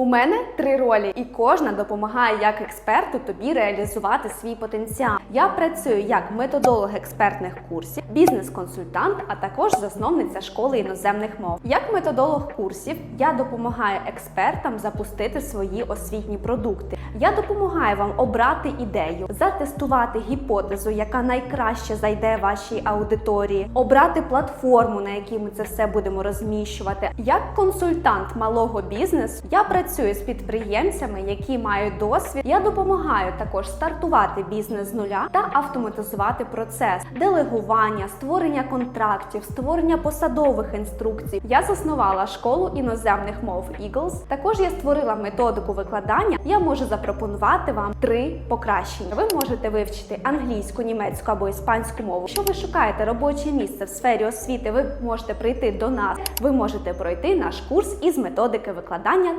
У мене три ролі, і кожна допомагає як експерту тобі реалізувати свій потенціал. Я працюю як методолог експертних курсів, бізнес-консультант, а також засновниця школи іноземних мов. Як методолог курсів я допомагаю експертам запустити свої освітні продукти. Я допомагаю вам обрати ідею, затестувати гіпотезу, яка найкраще зайде вашій аудиторії, обрати платформу, на якій ми це все будемо розміщувати. Як консультант малого бізнесу я працюю з підприємцями, які мають досвід. Я допомагаю також стартувати бізнес з нуля та автоматизувати процес делегування, створення контрактів, створення посадових інструкцій. Я заснувала школу іноземних мов Eagles. Також я створила методику викладання. Я можу запропонувати вам три покращення. Ви можете вивчити англійську, німецьку або іспанську мову. Якщо ви шукаєте робоче місце в сфері освіти, ви можете прийти до нас. Ви можете пройти наш курс із методики викладання